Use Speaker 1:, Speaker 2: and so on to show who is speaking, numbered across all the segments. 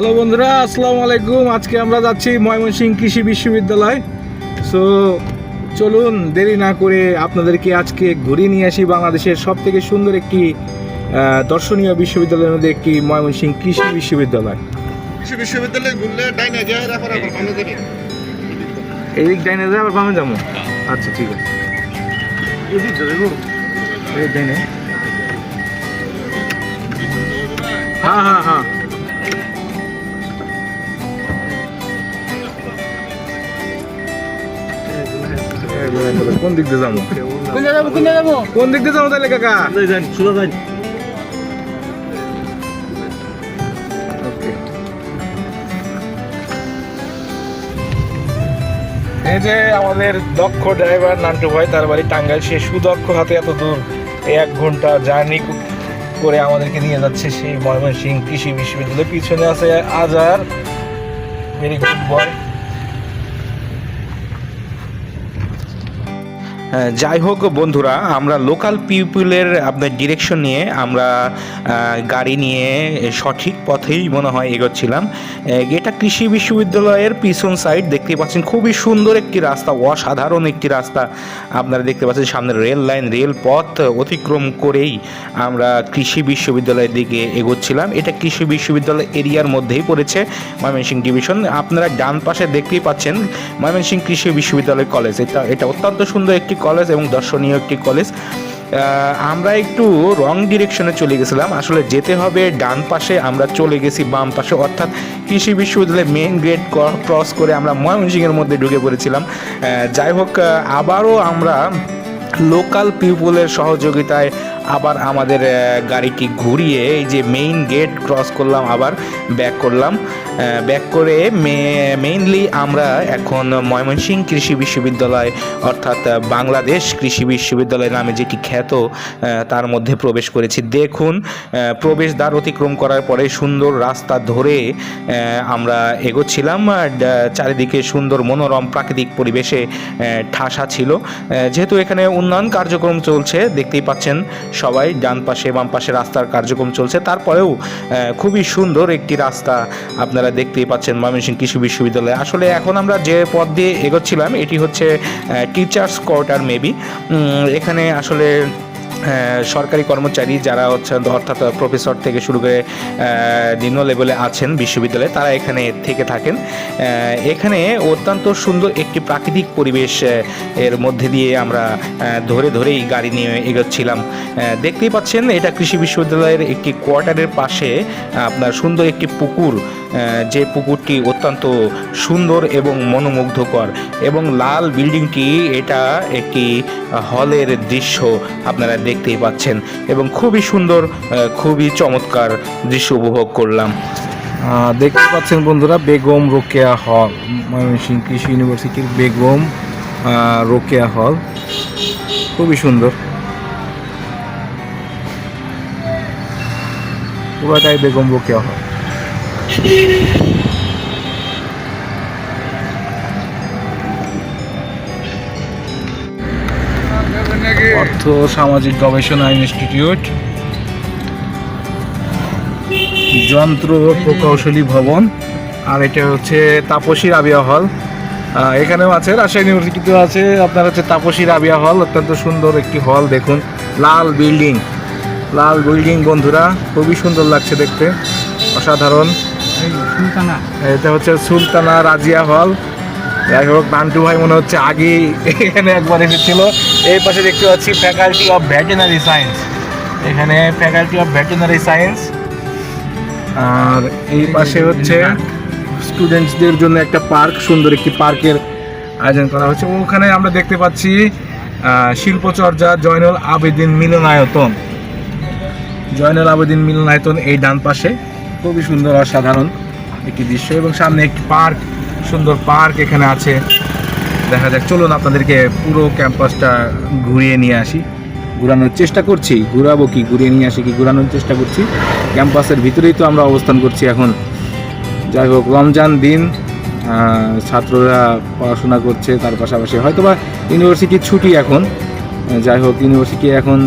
Speaker 1: Hello বন্ধুরা আসসালামু আলাইকুম। আজকে আমরা যাচ্ছি ময়মনসিংহ কৃষি বিশ্ববিদ্যালয়। সো চলুন দেরি না করে আপনাদেরকে আজকে ঘুরিয়ে নিয়ে আসি বাংলাদেশের সব থেকে সুন্দর একটি দর্শনীয় বিশ্ববিদ্যালয়ের মধ্যে একটি ময়মনসিংহ কৃষি বিশ্ববিদ্যালয়।
Speaker 2: কৃষি বিশ্ববিদ্যালয়ে ঘুরলে ডাইনে যায় আবার যাবে।
Speaker 1: এই ডাইনে যায় আবার বামে যাব? আচ্ছা ঠিক আছে। ডাইনে। হ্যাঁ হ্যাঁ হ্যাঁ। কোন দিক দিয়ে যাব?
Speaker 3: কোনে যাব? কোনে যাব?
Speaker 1: কোন দিক দিয়ে যাব তাহলে কাকা?
Speaker 3: যাই সুদা যাই।
Speaker 1: এই যে আমাদের দক্ষ ড্রাইভার নান্টু ভাই তার বাড়ি টাঙ্গাইল। সে সুদক্ষ হাতে এত দূর এক ঘণ্টা জার্নি করে আমাদেরকে নিয়ে যাচ্ছে সেই ময়মনসিংহ কৃষি বিশ্ববিদ্যালয় পিছনে আছে আজার ভেরি গুড বয়
Speaker 4: যাই হোক বন্ধুরা, আমরা লোকাল পিপুলের আপনার ডিরেকশন নিয়ে আমরা গাড়ি নিয়ে সঠিক পথেই মনে হয় এগোচ্ছিলাম। এটা কৃষি বিশ্ববিদ্যালয়ের পিছন সাইড দেখতে পাচ্ছেন, খুবই সুন্দর একটি রাস্তা, অসাধারণ একটি রাস্তা আপনারা দেখতে পাচ্ছেন, সামনে রেল লাইন রেল পথ অতিক্রম করেই আমরা কৃষি বিশ্ববিদ্যালয়ের দিকে এগোচ্ছিলাম। এটা কৃষি বিশ্ববিদ্যালয় এরিয়ার মধ্যেই পড়েছে ময়মনসিংহ ডিভিশন আপনারা ডান পাশে দেখতেই পাচ্ছেন ময়মনসিংহ কৃষি বিশ্ববিদ্যালয় কলেজ এটা এটা অত্যন্ত সুন্দর একটি কলেজ এবং দর্শনীয় একটি কলেজ। আমরা একটু রং ডিরেকশনে চলে গেছিলাম। আসলে যেতে হবে, ডান পাশে আমরা চলে গেছি, বাম পাশে। অর্থাৎ কৃষি বিশ্ববিদ্যালয়ের মেন গেট ক্রস করে আমরা ময়মনসিংহের মধ্যে ঢুকে পড়েছিলাম। যাই হোক, আবারও আমরা লোকাল পিপুলের সহযোগিতায় আবার আমাদের গাড়িটি ঘুরিয়ে এই যে মেইন গেট ক্রস করলাম, আবার ব্যাক করলাম। ব্যাক করে মেইনলি আমরা এখন ময়মনসিংহ কৃষি বিশ্ববিদ্যালয়, অর্থাৎ বাংলাদেশ কৃষি বিশ্ববিদ্যালয় নামে যেটি খ্যাত তার মধ্যে প্রবেশ করেছি। দেখুন প্রবেশদ্বার অতিক্রম করার পরে সুন্দর রাস্তা ধরে আমরা এগোচ্ছিলাম। চারিদিকে সুন্দর মনোরম প্রাকৃতিক পরিবেশে ঠাসা ছিল। যেহেতু এখানে উন্নয়ন কার্যক্রম চলছে, দেখতেই পাচ্ছেন সবাই ডান পাশে, বাম পাশে রাস্তার কার্যক্রম চলছে। তারপরেও খুবই সুন্দর একটি রাস্তা আপনারা দেখতেই পাচ্ছেন ময়মনসিংহ কৃষি বিশ্ববিদ্যালয়ে। আসলে এখন আমরা যে পথ দিয়ে এগোচ্ছিলাম, এটি হচ্ছে টিচার্স কোয়ার্টার মেবি এখানে আসলে সরকারি কর্মচারী যারা হচ্ছে অর্থাৎ প্রফেসর থেকে শুরু করে নিম্ন লেভেলে আছেন বিশ্ববিদ্যালয়ে, তারা এখানে থেকে থাকেন। এখানে অত্যন্ত সুন্দর একটি প্রাকৃতিক পরিবেশ এর মধ্যে দিয়ে আমরা ধরে ধরেই গাড়ি নিয়ে এগোচ্ছিলাম। দেখতেই পাচ্ছেন, এটা কৃষি বিশ্ববিদ্যালয়ের একটি কোয়ার্টারের পাশে, আপনার সুন্দর একটি পুকুর যে পুকুরটি অত্যন্ত সুন্দর এবং মনোমুগ্ধকর এবং লাল বিল্ডিংটি এটা একটি হলের দৃশ্য আপনারা দেখতেই পাচ্ছেন এবং খুবই সুন্দর খুবই চমৎকার দৃশ্য উপভোগ করলাম।
Speaker 1: দেখতে পাচ্ছেন বন্ধুরা, বেগম রোকেয়া হল, ময়মনসিংহ কৃষি ইউনিভার্সিটির বেগম রোকেয়া হল। খুবই সুন্দর। পুরাটাই বেগম রোকেয়া হল। অর্থ সামাজিক গবেষণা ইনস্টিটিউট, যন্ত্র প্রকৌশলী ভবন, আর এটা হচ্ছে তাপসী রাবিয়া হল। এখানেও আছে, রাজশাহী ইউনিভার্সিটিতেও আছে, আপনার হচ্ছে তাপসী রাবিয়া হল, অত্যন্ত সুন্দর একটি হল, দেখুন, লাল বিল্ডিং। লাল বিল্ডিং, বন্ধুরা, খুবই সুন্দর লাগছে দেখতে, অসাধারণ। এটা হচ্ছে সুলতানা রাজিয়া হল। যাই হোক নান্টু ভাই মনে হচ্ছে আগেই এখানে একবার এসেছিল। এই পাশে দেখতে পাচ্ছি ফ্যাকাল্টি অফ ভেটেনারি সায়েন্স এখানে ফ্যাকাল্টি অফ ভেটেনারি সায়েন্স আর এই পাশে হচ্ছে স্টুডেন্টসদের জন্য একটা পার্ক সুন্দর একটি পার্কের আয়োজন করা হচ্ছে। ওখানে আমরা দেখতে পাচ্ছি আহ, শিল্পচর্চা জয়নুল আবেদিন মিলনায়তন। জয়নুল আবেদিন মিলনায়তন এই ডান পাশে। খুবই সুন্দর অসাধারণ। একটি দৃশ্য এবং সামনে একটি পার্ক, সুন্দর পার্ক এখানে আছে। দেখা যাক, চলুন আপনাদেরকে পুরো ক্যাম্পাসটা ঘুরিয়ে নিয়ে আসি। ঘোরানোর চেষ্টা করছি। ঘুরাবো কি, ঘুরিয়ে নিয়ে আসি কি, ঘুরানোর চেষ্টা করছি। ক্যাম্পাসের ভিতরেই তো আমরা অবস্থান করছি এখন। যাই হোক, রমজান দিন ছাত্ররা পড়াশোনা করছে, তার পাশাপাশি হয়তোবা ইউনিভার্সিটির ছুটি এখন। যাই হোক, ইউনিভার্সিটি এখন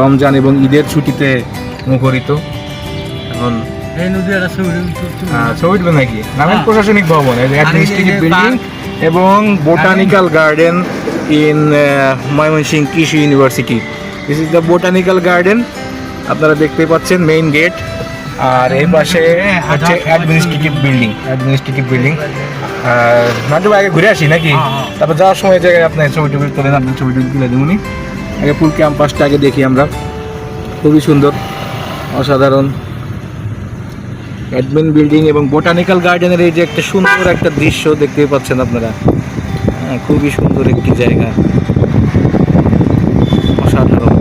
Speaker 1: রমজান এবং ঈদের ছুটিতে মুখরিত। এখন
Speaker 3: ছবি
Speaker 1: হ্যাঁ, উঠবে নাকি? নামেন
Speaker 3: হ্যাঁ।
Speaker 1: প্রশাসনিক ভবন অ্যাডমিনিস্ট্রেটিভ বিল্ডিং এবং বোটানিক্যাল গার্ডেন ইন ময়মনসিং কৃষি university. This is the botanical garden আপনারা দেখতে পাচ্ছেন মেইন গেট আর এই পাশে হচ্ছে অ্যাডমিনিস্ট্রেটিভ বিল্ডিং অ্যাডমিনিস্ট্রেটিভ বিল্ডিং নাটু আগে ঘুরে আসি নাকি?
Speaker 3: হ্যাঁ।
Speaker 1: তারপর যাওয়ার সময় জায়গায় আপনার ছবি টবি তুলে আপনি ছবি টবি তুলে দেবনি আগে ফুল ক্যাম্পাসটা আগে দেখি আমরা। খুবই সুন্দর অসাধারণ। অ্যাডমিন বিল্ডিং এবং বোটানিক্যাল গার্ডেনের এই যে একটা সুন্দর একটা দৃশ্য দেখতে পাচ্ছেন আপনারা। হ্যাঁ, খুবই সুন্দর একটি জায়গা। অসাধারণ।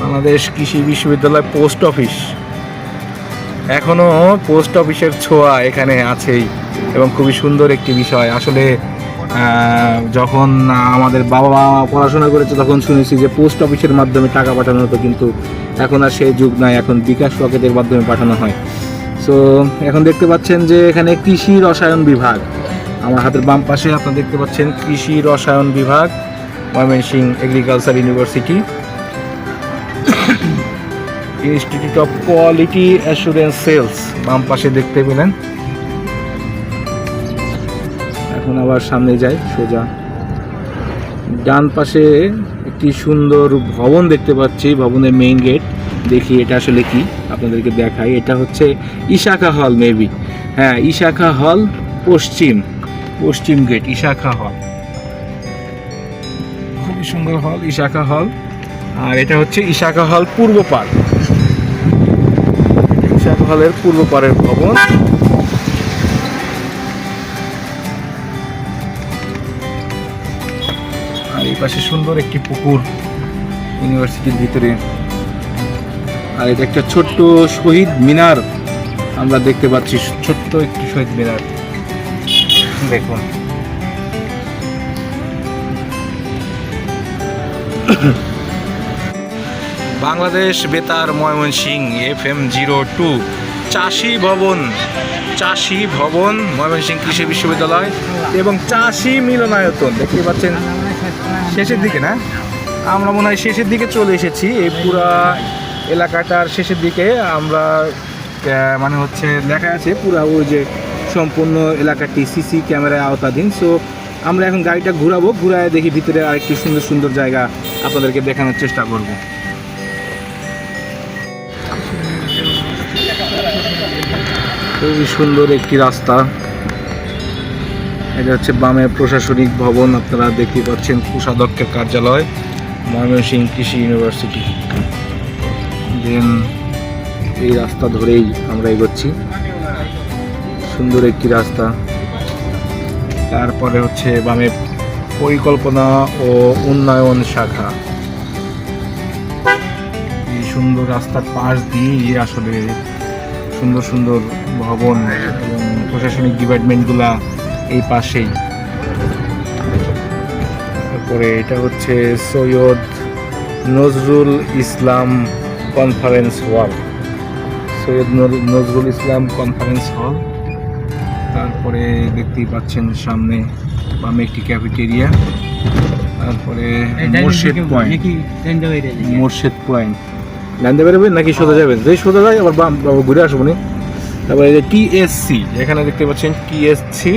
Speaker 1: বাংলাদেশ কৃষি বিশ্ববিদ্যালয় পোস্ট অফিস। এখনও পোস্ট অফিসের ছোঁয়া এখানে আছেই। এবং খুবই সুন্দর একটি বিষয়। আসলে যখন আমাদের বাবা মা পড়াশোনা করেছে, তখন শুনেছি যে পোস্ট অফিসের মাধ্যমে টাকা পাঠানো হতো, কিন্তু এখন আর সেই যুগ নাই, এখন বিকাশ রকেটের মাধ্যমে পাঠানো হয়। সো এখন দেখতে পাচ্ছেন যে এখানে কৃষি রসায়ন বিভাগ। আমার হাতের বাম পাশে আপনারা দেখতে পাচ্ছেন কৃষি রসায়ন বিভাগ Mymensingh agriculture university institute of quality assurance cells বাম পাশে দেখতে পেলেন। আবার সামনে যাই সোজা। ডান পাশে একটি সুন্দর ভবন দেখতে পাচ্ছি, ভবনের মেইন গেট দেখি এটা আসলে কি, আপনাদেরকে দেখাই। এটা হচ্ছে ইশাখা হল মেবি হ্যাঁ ইশাখা হল পশ্চিম। পশ্চিম গেট ইশাখা হল খুবই সুন্দর হল ইশাখা হল আর এটা হচ্ছে ইশাখা হল পূর্ব পাড় ইশাখা হলের পূর্ব পাড়ের ভবন। পাশে সুন্দর একটি পুকুর ইউনিভার্সিটির ভিতরে। আর এটা একটা ছোট্ট শহীদ মিনার আমরা দেখতে পাচ্ছি, ছোট্ট একটি শহীদ মিনার। দেখুন। বাংলাদেশ বেতার Mymensingh F M zero two, চাষি ভবন চাষি ভবন, ময়মনসিং কৃষি বিশ্ববিদ্যালয় এবং চাষি মিলনায়তন। দেখতে পাচ্ছেন শেষের দিকে না? আমরা মনে হয় শেষের দিকে চলে এসেছি। এই পুরা এলাকাটার শেষের দিকে আমরা মানে হচ্ছে দেখা আছে পুরা ওই যে সম্পূর্ণ এলাকাটি সিসি ক্যামেরায় আওতাধীন। সো আমরা এখন গাড়িটা ঘুরাবো, ঘুরায় দেখি ভিতরে আরেকটি সুন্দর সুন্দর জায়গা আপনাদেরকে দেখানোর চেষ্টা করব। খুবই সুন্দর একটি রাস্তা। এটা হচ্ছে বামে প্রশাসনিক ভবন, আপনারা দেখতে পাচ্ছেন কোষাধ্যক্ষের কার্যালয়, ময়মনসিংহ কৃষি ইউনিভার্সিটি। দেন এই রাস্তা ধরেই আমরা এগোচ্ছি। সুন্দর একটি রাস্তা। তারপরে হচ্ছে বামে পরিকল্পনা ও উন্নয়ন শাখা। এই সুন্দর রাস্তার পাশ দিয়েই আসলে সুন্দর সুন্দর ভবন এবং প্রশাসনিক ডিপার্টমেন্টগুলা এই পাশেই। তারপরে এটা হচ্ছে সৈয়দ নজরুল ইসলাম কনফারেন্স হল সৈয়দ নজ- নজরুল ইসলাম কনফারেন্স হল তারপরে দেখতেই পাচ্ছেন সামনে বামে একটি ক্যাফেটেরিয়া তারপরে মোর্শেদ পয়েন্ট মোর্শেদ পয়েন্ট জানতে পারবেন নাকি সোজা যাবেন? যদি সোজা যায় আবার বাম ঘুরে আসব নি। তারপরে যে টিএসসি এখানে দেখতে পাচ্ছেন টিএসসি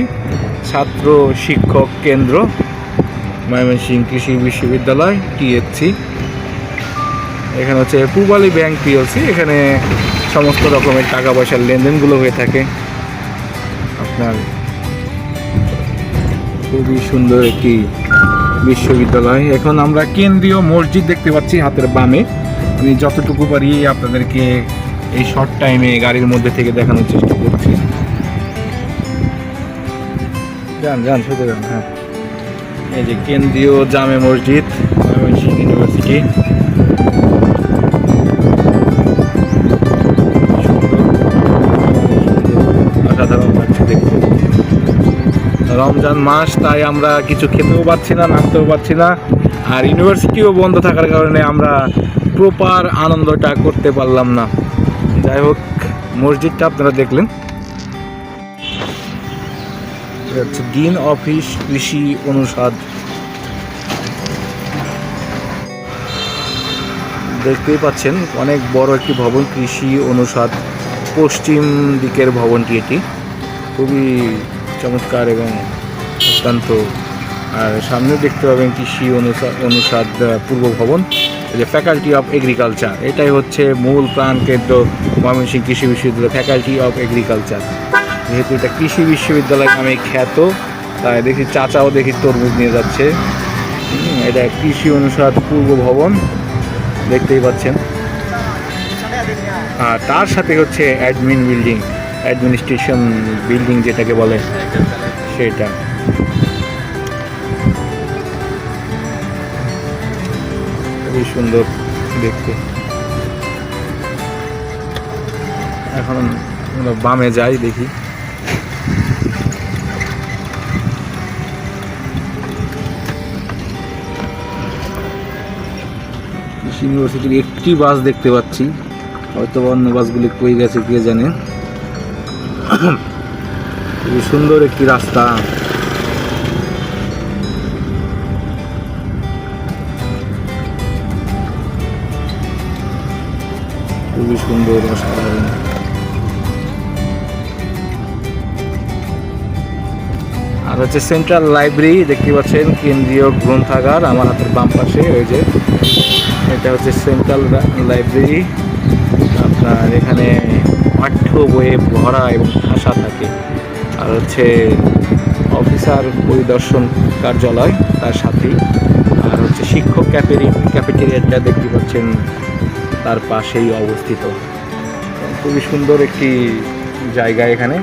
Speaker 1: ছাত্র শিক্ষক কেন্দ্র, ময়মনসিংহ কৃষি বিশ্ববিদ্যালয় টিএসসি এখানে হচ্ছে পূবালী ব্যাংক পিএলসি এখানে সমস্ত রকমের টাকা পয়সার লেনদেনগুলো হয়ে থাকে। আপনার খুবই সুন্দর একটি বিশ্ববিদ্যালয়। এখন আমরা কেন্দ্রীয় মসজিদ দেখতে পাচ্ছি হাতের বামে। আমি যতটুকু পারি আপনাদেরকে এই শর্ট টাইমে গাড়ির মধ্যে থেকে দেখানোর চেষ্টা করছি। যান যান সোজা যান হ্যাঁ। এই যে কেন্দ্রীয় জামে মসজিদ ইউনিভার্সিটি রমজান মাস, তাই আমরা কিছু খেতেও পাচ্ছি না, নামতেও পাচ্ছি না। আর ইউনিভার্সিটিও বন্ধ থাকার কারণে আমরা প্রপার আনন্দটা করতে পারলাম না। যাই হোক, মসজিদটা আপনারা দেখলেন। হচ্ছে ডিন অফিস কৃষি অনুষদ। দেখতেই পাচ্ছেন, অনেক বড় একটি ভবন, কৃষি অনুষদ। পশ্চিম দিকের ভবনটি এটি। খুবই চমৎকার এবং অত্যন্ত, আর সামনে দেখতে পাবেন কৃষি অনুষদ অনুষদ পূর্ব ভবন। যে ফ্যাকাল্টি অফ এগ্রিকালচার এটাই হচ্ছে মূল প্রাণ কেন্দ্র ময়মনসিংহ কৃষি বিশ্ববিদ্যালয় ফ্যাকাল্টি অফ এগ্রিকালচার যেহেতু এটা কৃষি বিশ্ববিদ্যালয় নামে খ্যাত, তাই দেখি চাচাও দেখি তরমুজ নিয়ে যাচ্ছে। এটা কৃষি অনুষদ পূর্ব ভবন, দেখতেই পাচ্ছেন। আর তার সাথে হচ্ছে অ্যাডমিন বিল্ডিং অ্যাডমিনিস্ট্রেশন বিল্ডিং যেটাকে বলে, সেটা। সুন্দর দেখতে। এখন আমরা বামে যাই, দেখি। ইউনিভার্সিটির একটি বাস দেখতে পাচ্ছি। হয়তো অন্য বাসগুলি কই গেছে, কে জানে। খুবই সুন্দর একটি রাস্তা। খুবই সুন্দর, অসাধারণ। আর হচ্ছে সেন্ট্রাল লাইব্রেরি দেখতে পাচ্ছেন, কেন্দ্রীয় গ্রন্থাগার আমার হাতের বাম পাশে ওই যে। এটা হচ্ছে সেন্ট্রাল লাইব্রেরি আপনার এখানে পাঠ্য বইয়ে ভরা এবং ভাষা থাকে। আর হচ্ছে অফিসার পরিদর্শন কার্যালয়, তার সাথেই। আর হচ্ছে শিক্ষক ক্যাফেরি ক্যাফেটেরিয়াটা দেখতে পাচ্ছেন তার পাশেই অবস্থিত। খুবই সুন্দর একটি জায়গা এখানে।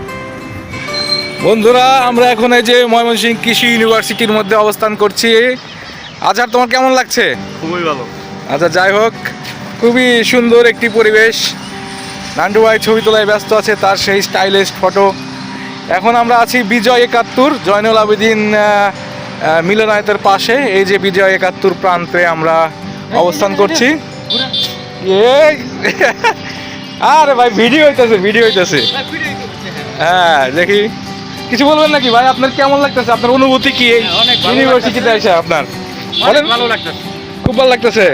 Speaker 1: বন্ধুরা আমরা এখন এই যে ময়মনসিংহ কৃষি ইউনিভার্সিটির মধ্যে অবস্থান করছি। আজহার তোমার কেমন লাগছে?
Speaker 2: খুবই ভালো।
Speaker 1: আচ্ছা যাই হোক খুবই সুন্দর একটি পরিবেশ। নান্টু ভাই ছবি তোলায় ব্যস্ত আছে তার সেই স্টাইলিশ ফটো। এখন আমরা আছি বিজয় একাত্তর জয়নুল আবেদিন মিলনায়তের পাশে। এই যে বিজয় একাত্তর প্রান্তে আমরা অবস্থান করছি। আরে ভাই ভিডিও হইতেছে ভিডিও হইতেছে। হ্যাঁ দেখি। কিছু বলবেন নাকি ভাই? আপনার কেমন লাগতেছে? আপনার অনুভূতি কি এই
Speaker 3: হ্যাঁ,
Speaker 1: ইউনিভার্সিটিতে এসে আপনার? বলেন
Speaker 3: ভালো লাগতেছে।
Speaker 1: খুব ভালো লাগতেছে?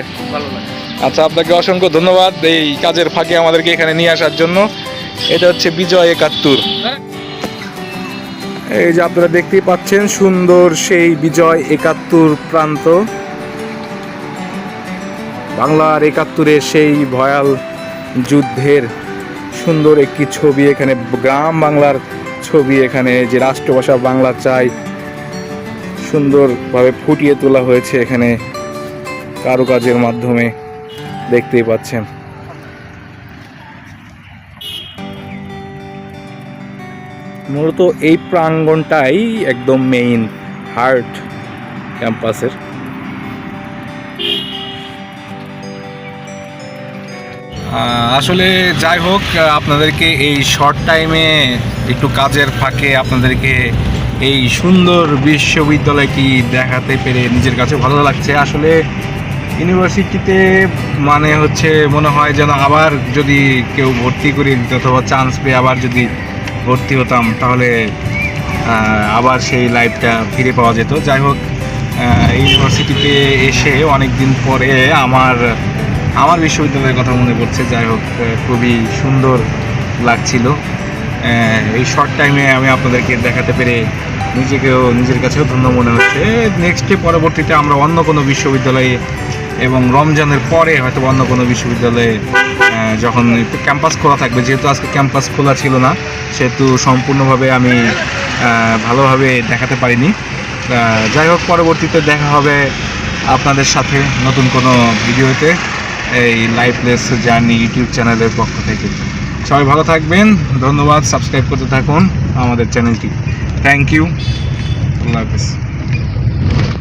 Speaker 1: আচ্ছা আপনাকে অসংখ্য ধন্যবাদ এই কাজের ফাঁকে আমাদেরকে এখানে নিয়ে আসার জন্য। এটা হচ্ছে বিজয় একাত্তর। এই যে আপনারা দেখতেই পাচ্ছেন সুন্দর সেই বিজয় একাত্তর প্রান্ত। বাংলার একাত্তরের সেই ভয়াল যুদ্ধের সুন্দর একটি ছবি এখানে, গ্রাম বাংলার ছবি এখানে, যে রাষ্ট্রভাষা বাংলা চাই সুন্দরভাবে ফুটিয়ে তোলা হয়েছে এখানে কারুকাজের মাধ্যমে, দেখতেই পাচ্ছেন। মূলত এই প্রাঙ্গণটাই একদম মেইন হার্ট ক্যাম্পাসের আসলে যাই হোক আপনাদেরকে এই শর্ট টাইমে একটু কাজের ফাঁকে আপনাদেরকে এই সুন্দর বিশ্ববিদ্যালয়টি দেখাতে পেরে নিজের কাছে ভালো লাগছে। আসলে ইউনিভার্সিটিতে মানে হচ্ছে মনে হয় যেন আবার যদি কেউ ভর্তি করে দিত অথবা চান্স পেয়ে আবার যদি ভর্তি হতাম, তাহলে আবার সেই লাইফটা ফিরে পাওয়া যেত। যাই হোক ইউনিভার্সিটিতে এসে অনেক দিন পরে আমার আমার বিশ্ববিদ্যালয়ের কথা মনে পড়ছে, যাই হোক খুবই সুন্দর লাগছিল। এই শর্ট টাইমে আমি আপনাদেরকে দেখাতে পেরে নিজেকেও, নিজের কাছেও ধন্য মনে হচ্ছে। নেক্সটে পরবর্তীতে আমরা অন্য কোনো বিশ্ববিদ্যালয়ে এবং রমজানের পরে হয়তো অন্য কোনো বিশ্ববিদ্যালয়ে যখন ক্যাম্পাস খোলা থাকবে, যেহেতু আজকে ক্যাম্পাস খোলা ছিল না, সেহেতু সম্পূর্ণভাবে আমি ভালোভাবে দেখাতে পারিনি। যাই হোক, পরবর্তীতে দেখা হবে আপনাদের সাথে নতুন কোনো ভিডিওতে। এই লাইফলেস জার্নি ইউটিউব চ্যানেলের পক্ষ থেকে। সবাই ভালো থাকবেন, ধন্যবাদ সাবস্ক্রাইব করতে থাকুন আমাদের চ্যানেলটি থ্যাংক ইউ আল্লাহ হাফিজ।